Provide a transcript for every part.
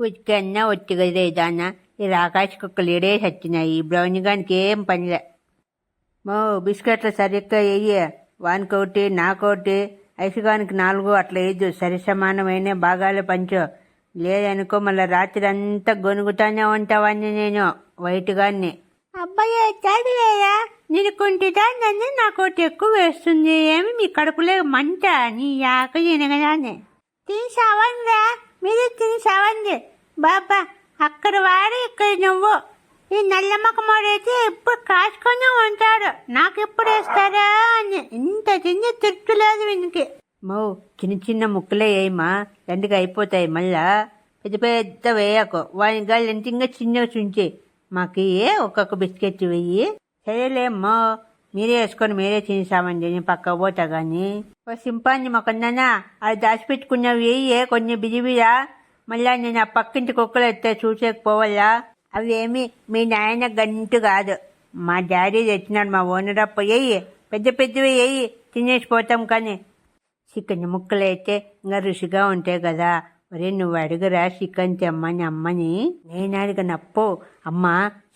ఉతికన్నా ఒత్తిగదే దాన్న ఈ రాకాశ కుక్కలు ఏడే చచ్చినాయి ఈ బ్రౌన్ గానికి ఏం పనిలే మో బిస్కెట్లు సరిగ్గా వెయ్యి వానికొకటి నాకొకటి ఐసుగానికి నాలుగు అట్లా వేయద్దు సరి సమానమైన భాగాలు పంచు లేదనుకో మళ్ళీ రాత్రి అంతా గొనుగుతానే ఉంటావని నేను వైట్ గాన్ని అబ్బాయి చదివేయా నేను కొంటిదా నన్ను నాకోటి ఎక్కువ వేస్తుంది ఏమి మీ కడుపులో మంట నీ యాక ఎనగదానే తీసావందా మీరు తీసావంది బాబా అక్కడ వాడు ఇక్కడ నువ్వు. ఈ నల్ల మొక్కమోడైతే ఇప్పుడు కాసుకొని ఉంటాడు. నాకు ఎప్పుడు వేస్తారా అని. ఇంత చిన్న తృప్తి లేదు వీనికి. మో చిన్న చిన్న ముక్కలే వేయమా ఎందుకు అయిపోతాయి మళ్ళా. పెద్ద పెద్ద వేయకు. వాని గాలి ఎంత ఇంకా చిన్నగా చుంచి. మాకు ఏ ఒక్కొక్క బిస్కెట్ వెయ్యి. సరేలేమ్మో మీరే వేసుకొని మీరే తినేసామని నేను పక్క పోతా కానీ ఓ సింపాన్ని మొక్కన్నా అది దాచిపెట్టుకున్నవి వేయే కొన్ని బిజిబిజా మళ్ళా నేను ఆ పక్కింటి కుక్కలు ఎత్తే చూసేకపోవాలా అవి ఏమి మీ నాయన గంటు కాదు. మా డాడీ తెచ్చినాడు మా ఓనర్ అప్ప వేయి పెద్ద పెద్దవి వేయి తినేసిపోతాం కానీ. చికెన్ ముక్కలు అయితే ఇంకా రుచిగా ఉంటాయి కదా. ఒరే నువ్వు అడుగురా చికెన్ తెమ్మని అమ్మని. నేను అడిగినప్పు అమ్మ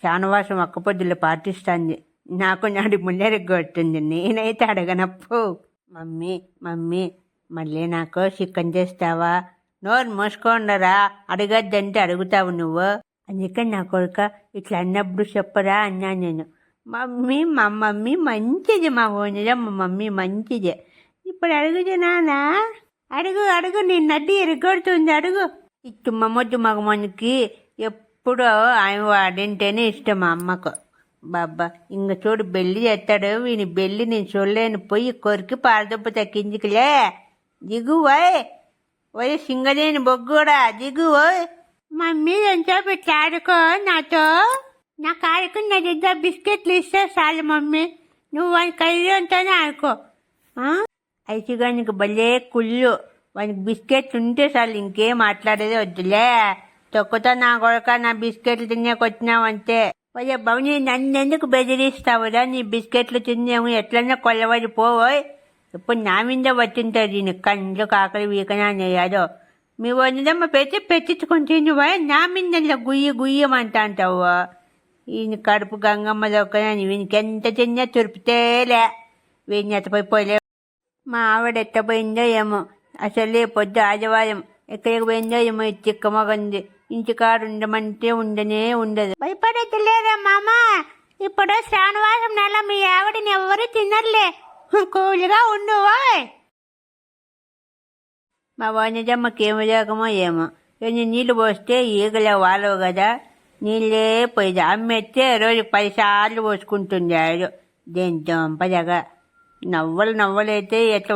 శానవాసం ఒక్క పొద్దులు పాటిస్తాంది. నాకు నాడు ముందరగొట్టుంది నేనైతే అడగనప్పు. మమ్మీ మమ్మీ మళ్ళీ నాకు చికెన్ చేస్తావా? నోరు మోసుకోండరా. అడగద్దంటే అడుగుతావు నువ్వు. అందుకని నా కొడుక ఇట్లా అన్నప్పుడు చెప్పరా అన్నా నేను. మమ్మీ మా మమ్మీ మంచిది మా ఓనరా మా మమ్మీ మంచిది. ఇప్పుడు అడుగు నానా అడుగు అడుగు నీ నడ్డి ఎరగొడుతుంది. అడుగు. ఇటు మమ్మొద్దు మగమనికి. ఎప్పుడో ఆమె వాడింటేనే ఇష్టం మా అమ్మకు. బాబా ఇంక చూడు బెల్లి చేస్తాడు వీని బెల్లి నేను చూడలేను. పోయి కొరికి పారదొప్పు తక్కించుకులే దిగువోయ్ ఓయ్. సింగలేని బొగ్గుడా దిగువోయ్ మమ్మీ ఎంతసేపు ఇట్లా ఆడుకో నాతో? నాకు ఆడుకుని నా దగ్గర బిస్కెట్లు ఇస్తే చాలు మమ్మీ. నువ్వు వాని కళ్ళతోనే ఆడుకో. ఐసిగానికి భలే కుళ్ళు. వానికి బిస్కెట్లు ఉంటే చాలు ఇంకేం మాట్లాడేది వద్దులే. తొక్కుతా నా కొడక నా బిస్కెట్లు తినేకొచ్చినావంటే పోయే భవని నన్ను ఎందుకు బెదిరిస్తావురా నీ బిస్కెట్లు తిన్నాము ఎట్లన్నా కొల్లబడి పోవోయ్. ఇప్పుడు నా మీద వచ్చింటారు దీని కండ్లు కాకలు వీకనా అయ్యాదో మీ వదినమ్మ పెట్టి పెట్టించుకొని తినువా నా మీద గుయ్యి గుయ్యమంటా అంటావు ఈయన కడుపు గంగమ్మ దొక్కని వీనికి ఎంత చిన్న తురిపితేలే వీడిని ఎత్తపోయి పోలే. మా ఆవిడ ఎత్తపోయిందో ఏమో. అసలే పొద్దు ఆదివారం ఎక్కడికి పోయిందో ఏమో ఈ తిక్కమగంది ఇంటికాడు ఉండమంటే ఉండనే ఉండదు. భయపడద్దులేరా మామ? ఇప్పుడు శ్రావణవాసం నెల మీ ఆవిడని ఎవరు తినర్లే. కూలిగా ఉండు మా వనజమ్మకి లేకమో ఏమో. ఎన్ని నీళ్ళు పోస్తే ఈగలే వాలవు కదా నీళ్ళే పోయి అమ్మెత్తే రోజు పది సార్లు పోసుకుంటుంది ఆడు దేని దొంపదగా నవ్వలు నవ్వలైతే ఎట్లా